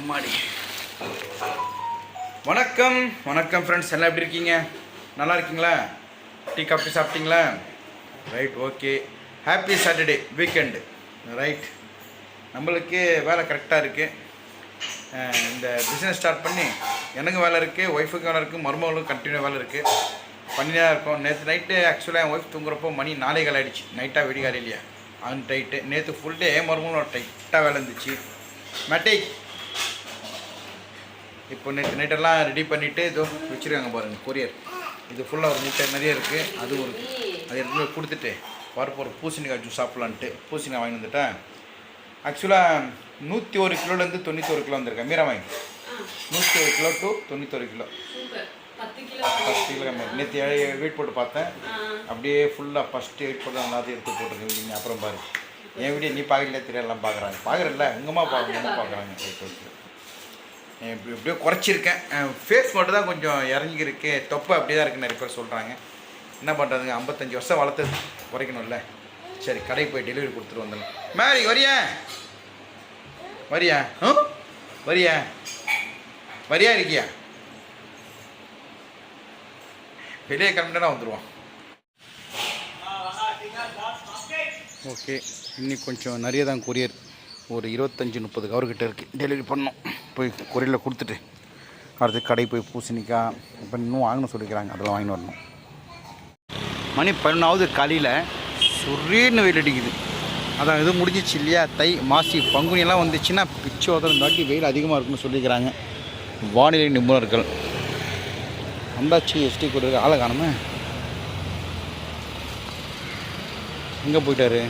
அம்மாடி. வணக்கம். வணக்கம் ஃப்ரெண்ட்ஸ் எல்லாம் எப்படி இருக்கீங்க? நல்லா இருக்கீங்களா? டீ காஃபி சாப்பிட்டீங்களா? Right okay happy Saturday weekend right நம்மளுக்கு வேலை கரெக்டாக இருக்குது இந்த பிஸ்னஸ் ஸ்டார்ட் பண்ணி எனக்கு வேலை இருக்குது ஒய்ஃபுக்கும் வேலை இருக்குது மருமகளும் கண்டினியூ வேலை இருக்குது பண்ணினா இருக்கோம். நேற்று நைட்டு ஆக்சுவலாக என் ஒய்ஃப் தூங்குறப்போ மணி நாளை கால் நைட்டாக விடிகாலையிலையா அன் ஆன் டைட்டு நேற்று ஃபுல் டே மருமகளும் டைட்டாக வேலை இருந்துச்சு. மேட்டிக் இப்போ நேற்று நைட்டெல்லாம் ரெடி பண்ணிவிட்டு இதோ வச்சுருக்காங்க பாருங்கள் கொரியர் இது ஃபுல்லாக ஒரு முட்டை நிறைய இருக்குது அது ஒரு அது எடுத்து கொடுத்துட்டு வரப்போ ஒரு பூசணிக்காய் ஜூஸ் சாப்பிட்லான்ட்டு. பூசணிக்காய் வாங்கி வந்துட்டேன். ஆக்சுவலாக நூற்றி ஒரு கிலோலேருந்து தொண்ணூற்றி ஒரு கிலோ வந்திருக்கேன். மீரா வாங்கி. நூற்றி ஒரு கிலோ டு கிலோ. சூப்பர். பத்து கிலோ ஃபஸ்ட் கிலோ நேற்று வெயிட் போட்டு பார்த்தேன். அப்படியே ஃபுல்லாக ஃபஸ்ட்டு வெயிட் போட்டு எல்லாத்தையும் எடுத்து போட்டுருக்கேன். அப்புறம் பாரு. என் வீடியோ நீ பார்க்கல தெரியலாம் பார்க்குறாங்க. பார்க்குறல்ல உங்கம்மா பார்க்க உங்கம்மா பார்க்குறாங்க ரைட் ஓகே இப்படி எப்படியோ குறைச்சிருக்கேன். ஃபேஸ் மட்டும் தான் கொஞ்சம் இறங்கியிருக்கு. தொப்பை அப்படியே தான் இருக்குன்னு நிறைய பேர் சொல்கிறாங்க என்ன பண்ணுறதுங்க ஐம்பத்தஞ்சு வருஷம் வளர்த்து குறைக்கணும்ல. சரி கடைக்கு போய் டெலிவரி கொடுத்துட்டு வந்துடலாம். மேரி வரியா? வரியா? ம் வரியா? வரியா இருக்கியா? வெளியே கிளம்பிட்டா வந்துடுவோம் ஓகே இன்னைக்கு கொஞ்சம் நிறைய தான் கொரியர் ஒரு இருபத்தஞ்சி முப்பது கவர்கிட்ட இருக்குது டெலிவரி பண்ணோம் போய் கொரியரில் கொடுத்துட்டு அடுத்து கடை போய் பூசணிக்காய் இப்போ இன்னும் வாங்கணும் சொல்லிக்கிறாங்க. அதெல்லாம் வாங்கிட்டு வரணும். மணி பதினொன்றாவது காலையில் சுரீர்னு வெயில் அடிக்குது. அதான் இது முடிஞ்சிச்சு இல்லையா? தை மாசி பங்குனியெல்லாம் வந்துச்சுன்னா பிச்சு உதறம் தாட்டி வெயில் அதிகமாக இருக்குன்னு சொல்லிக்கிறாங்க வானிலை நிபுணர்கள். அந்தாச்சி எஸ்டி கூட ஆளை காணுமே. எங்கே போயிட்டாரு?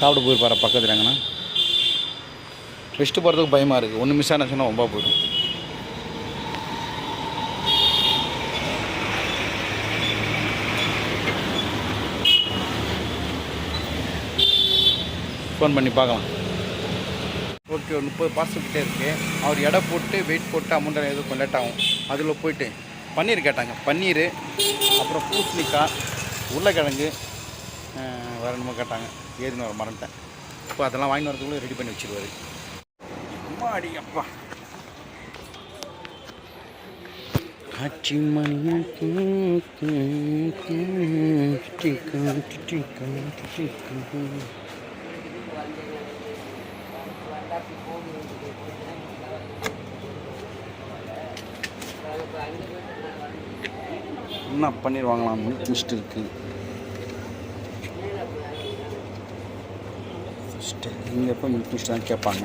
சாப்பிட போயிருப்பாரா பக்கத்தில் எங்கன்னா? ரெஸ்ட்டு போகிறதுக்கு பயமாக இருக்குது ஒன்று மிஸ் ஆனாச்சுன்னா ரொம்ப போயிடும். ஃபோன் பண்ணி பார்க்கலாம். ஓகே ஒரு முப்பது பார்சல் கிட்டே இருக்குது அவர் எடை போட்டு வெயிட் போட்டு அமௌண்ட் எதுவும் கொஞ்சம் லேட் ஆகும். அதில் போயிட்டு பன்னீர் கேட்டாங்க. பன்னீர் அப்புறம் பூசணிக்காய் உருளைக்கிழங்கு வரணுமோ என்னமோ கேட்டாங்க. ஏதுன்னு வர மறந்துட்டேன். இப்போ அதெல்லாம் வாங்கி வரதுக்குள்ளே ரெடி பண்ணி வச்சிருவாரு. அம்மாடி அப்பா. காட்சி என்ன பண்ணிடுவாங்களாம் முடிச்சுட்டு மில்க் இருக்குது நீங்கள் எப்போ மில்க் மிஸ்ட் தான் கேட்பாங்க.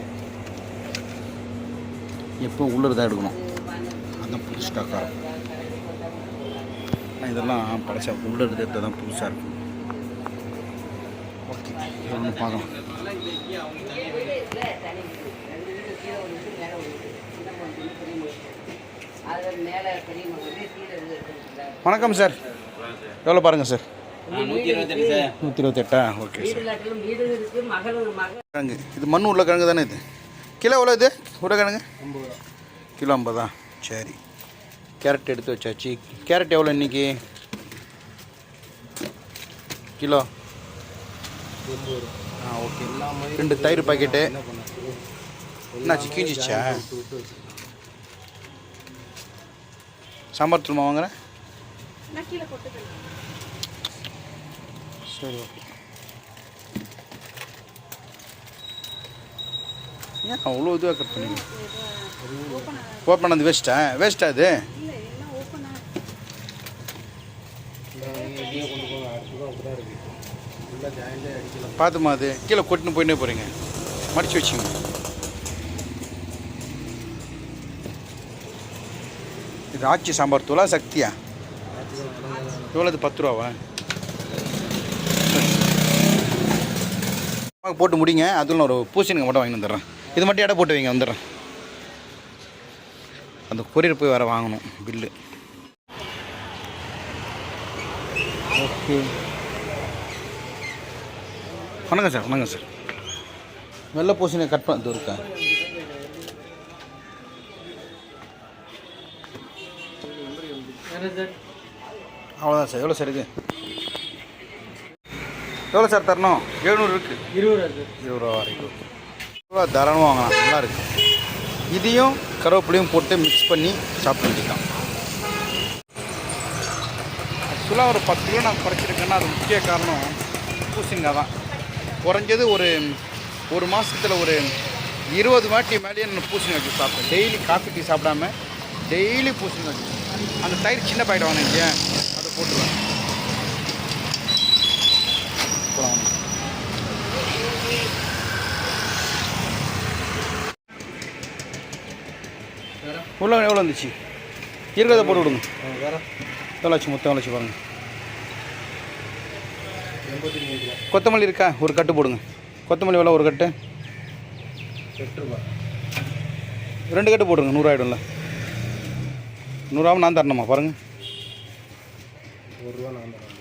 எப்போ உள்ளது தான் எடுக்கணும். அதான் புது ஸ்டாக்காக இருக்கும் இதெல்லாம் பழசா உள்ள இருக்கிறது தான் புதுசாக இருக்கும் ஓகே ஒன்று பார்க்கலாம். வணக்கம் சார். எவ்வளோ பாருங்கள் சார். நூற்றி இருபத்தெட்டு நூற்றி இருபத்தெட்டா ஓகே சார். கிழங்கு. இது மண் உருளைக்கிழங்கு தானே இது? கிலோ எவ்வளோ இது? உருளைக்கிழங்கு? கிலோ ஐம்பதா? சரி. கேரட் எடுத்து வச்சாச்சு. கேரட் எவ்வளோ இன்னைக்கு? கிலோ? ஆ ஓகே. ரெண்டு தயிர் பாக்கெட்டு. என்னாச்சு கீஞ்சிச்சா சாம்பார் தூள்மா வாங்குறேன் சரி ஓகே. ஏன் அவ்வளோ இதுவாக கட் பண்ணீங்க ஓப்பன் பண்ணது வேஸ்ட்டா வேஸ்ட்டா அது பார்த்துமா அது? கீழே கொட்டின்னு போயிட்டே போகிறீங்க மடிச்சு வச்சுங்க. இது ஆச்சி சாம்பார் தூளா சக்தியா? எவ்வளோ பத்து ரூபாவா? போட்டு முடிங்க. அதில் ஒரு பூசணிக்கு மட்டும் வாங்கி வந்துடுறேன். இது மட்டும் இடம் போட்டு வைங்க வந்துடுறேன். அந்த கொரியர் போய் வேறு வாங்கணும் பில்லு. ஓகே. வணக்கம் சார் வணக்கம் சார். வெள்ளை பூசணியை கட் பண்ண இருக்கா? அவ்வளோதான் சார் எவ்வளோ சார் இருக்குது எவ்வளோ சார் தரணும்? எழுநூறு இருக்குது இருபது ரூபா சார் இருபது ரூபா வரைக்கும். ரூபா தாராளமாக வாங்கலாம். நல்லா இருக்கு. இதையும் கருவேப்பிலையும் போட்டு மிக்ஸ் பண்ணி சாப்பிட வேண்டியதான் ஆக்சுவலாக ஒரு பத்து கிலோ நான் குறைச்சிருக்கேன்னா அது முக்கிய காரணம் பூசணிக்காய் தான். குறைஞ்சது ஒரு ஒரு மாதத்தில் ஒரு இருபது வாட்டி மேலேயே நான் பூசணிக்காய் வச்சு சாப்பிட்டேன். டெய்லி காஃபி டீ சாப்பிடாம டெய்லி பூசணிக்காய் juice. அந்த தயிர் சின்ன பாக்கெட் வாங்கினீங்க அதை போட்டுருவேன். உள்ள எவ்வளோ வந்துச்சு? இருக்கிறத போட்டு விடுங்க ஆச்சு மொத்தம் எவ்வளோ ஆச்சு பாருங்க. எண்பத்தி மூணு கிலோ கொத்தமல்லி இருக்கா? ஒரு கட்டு போடுங்க. கொத்தமல்லி எவ்வளோ ஒரு கட்டு. ரெண்டு கட்டு போடுங்க நூறாயிடும்ல. நூறாவும் நான் தரணுமா? பாருங்க. ஒரு ரூபா நான் தரேன்.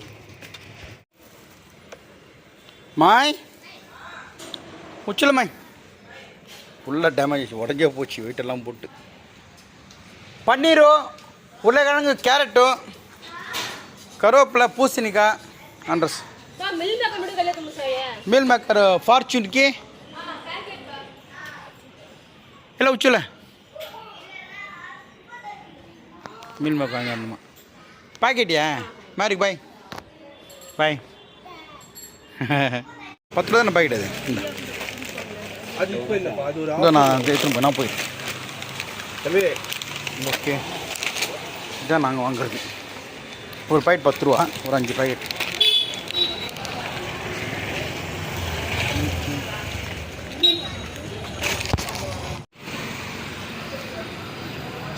மாய். உச்சில மாய். ஃபுல்லாக டேமேஜ் உடஞ்சே போச்சு வெயிட்டெல்லாம் போட்டு. பன்னீரும் உருளைக்கிழங்கு கேரட்டும் கருவேப்பிலை பூசணிக்காய் அண்ட்ரஸ் மீல் மேக்கர் ஃபார்ச்சூன்க்கு இல்லை உச்சுல. மீல் மேக்கர் வாங்கி வரணுமா? பாக்கெட்டியா மாரிக்கு பாய் பாய் பத்து ரூபா தானே பாக்கெட் அது? இந்த. நான் எடுத்துன்னு போய் நான் போய். ஓகே. இதான் நாங்கள் வாங்குறது. ஒரு பாக்கெட் பத்து ரூபா ஒரு அஞ்சு பாக்கெட்.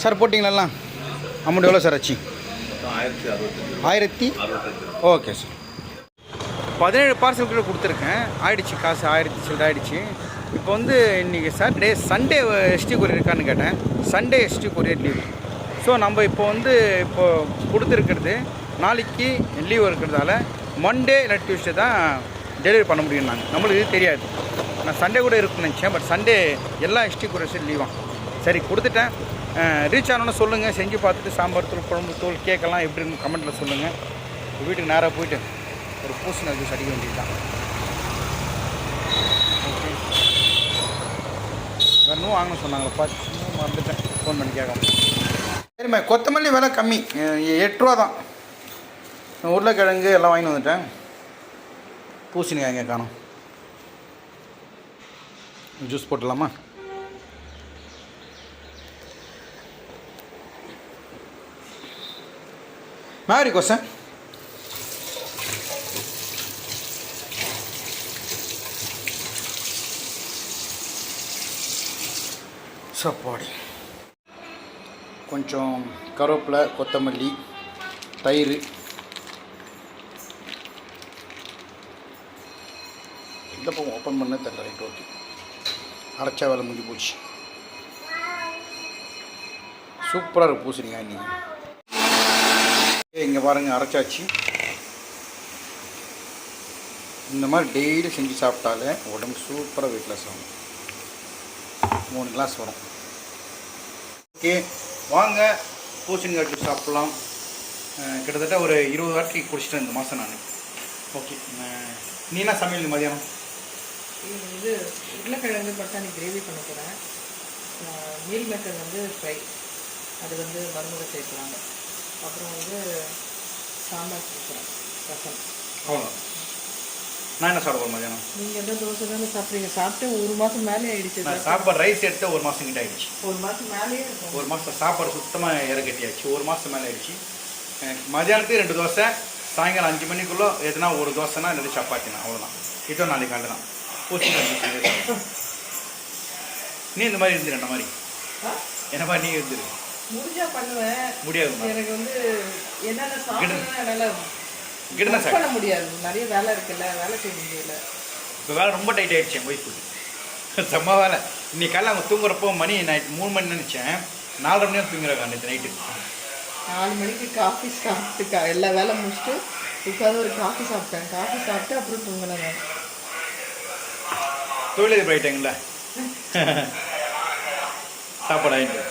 சார் போட்டிங்களா அமௌண்ட் எவ்வளோ சார் ஆச்சு? ஆயிரத்தி ஓகே சார். பதினேழு பார்சல் கூட கொடுத்துருக்கேன். ஆயிடுச்சு காசு ஆயிரத்தி சில்லற ஆயிடுச்சு. இப்போ வந்து இன்றைக்கி சாட்டர்டே சண்டே எஸ்டி கொரியர் இருக்கான்னு கேட்டேன். Sunday ST courier leave so நம்ம இப்போ வந்து இப்போது கொடுத்துருக்கிறது நாளைக்கு லீவ் இருக்கிறதால மண்டே இல்லை டியூஸ்டே தான் டெலிவரி பண்ண முடியும் நாங்கள் நம்மளுக்கு இது தெரியாது. நான் சண்டே கூட இருக்குன்னு நினச்சேன் பட் சண்டே எல்லா எஸ்டி கொரியர்ஸும் லீவாக சரி கொடுத்துட்டேன். ரீச் ஆனோன்னு சொல்லுங்கள் செஞ்சு பார்த்துட்டு சாம்பார் தூள் குழம்பு தூள் கேக்கெல்லாம் எப்படி இருக்குன்னு கமெண்ட்டில் சொல்லுங்கள் வீட்டுக்கு நேராக போயிட்டு ஒரு பூசணி ஜூஸ் அடிக்க வேண்டியது தான் வேறு இன்னும் வாங்கணும் சொன்னாங்களே பார்த்து மறந்துட்டேன். ஃபோன் பண்ணி கேட்கணும் சரிம்மா கொத்தமல்லி விலை கம்மி. அஹ் எட்டு ரூபா தான் உருளைக்கிழங்கு எல்லாம் வாங்கிட்டு வந்துட்டேன். பூசணிக்காய் எங்கே காணும். ஜூஸ் போட்டுடலாமா? மேரி கொஸ்டன் சப்பாடி. கொஞ்சம் கருவேப்பிலை கொத்தமல்லி தயிர். இந்த பக்கம் ஓப்பன் பண்ண தெரியல ரைட் ஓகே அரைச்சா வேலை முடிஞ்சு போச்சு. சூப்பராக இருக்கும் பூசணிக்காய் நீங்கள் இங்கே பாருங்கள் அரைச்சாச்சு. இந்த மாதிரி டெய்லி செஞ்சு சாப்பிட்டாலே உடம்பு சூப்பராக வெயிட் லாஸ் ஆகும். மூணு கிளாஸ் வரும். ஓகே வாங்க பூசணிக்காய் ஜூஸ் சாப்பிட்லாம். கிட்டத்தட்ட ஒரு இருபது வாட்டி குடிச்சிட்டேன் இந்த மாதம் நான். ஓகே நீ என்ன சமையல் மதியானம்? இது உருளைக்கிழங்கு பட்டாணி கிரேவி பண்ண போகிறேன் மீல் மேக்கர் வந்து ஃப்ரை அது வந்து மருமக சேர்க்கலாம் அப்புறம் வந்து சாம்பார் சேர்க்குறேன் ரசம். அவ்வளோ நான் என்ன சாப்பிட போகிறேன் மதியானம் நீங்கள் எந்த தோசை தானே சாப்பிட்றீங்க? சாப்பிட்டு ஒரு மாதம் மேலே ஆயிடுச்சு நான் சாப்பாடு ரைஸ் எடுத்து ஒரு மாதம் கிட்ட ஆயிடுச்சு. ஒரு மாதம் மேலேயே இருக்கும். ஒரு மாதம் சாப்பாடு சுத்தமாக இறக்கட்டியாச்சு. ஒரு மாதம் மேலே ஆயிடுச்சு. மதியானத்துக்கு ரெண்டு தோசை சாயங்காலம் அஞ்சு மணிக்குள்ளே எதுனா ஒரு தோசைனா ரெண்டு சப்பாத்தினா அவ்வளோதான் இதோ நாளைக்கு காலையில் தான். நீ இந்த மாதிரி இருந்துரு என்ன மாதிரி? என்ன மாதிரி நீ இருந்துரு? முடிஞ்சா பண்ணுவேன். முடியாதுமா எனக்கு வந்து என்னென்ன சாப்பிட்றேன்னா என்னால் கிட்டதான் சார். பண்ண முடியாது. நிறைய வேலை இருக்குல்ல வேலை செய்ய முடியல. இப்போ வேலை ரொம்ப டைட் ஆயிடுச்சு என் ஒய்ஃபுக்கு செம்ம வேலை. இன்னைக்கு காலையில் அவங்க தூங்குறப்போ மணி நைட் மூணு மணி நினச்சேன். நாலரை மணி தூங்குறாங்க நேற்று நைட்டு நாலு மணிக்கு காஃபி சாப்பிட்டு கா- எல்லா வேலை முடிச்சுட்டு உட்காந்து ஒரு காஃபி சாப்பிட்டேன். காஃபி சாப்பிட்டு அப்புறம் தூங்கினேன் தொழிலதிபர் ஆயிட்டாங்கல்ல சாப்பாடு ஆயிட்டு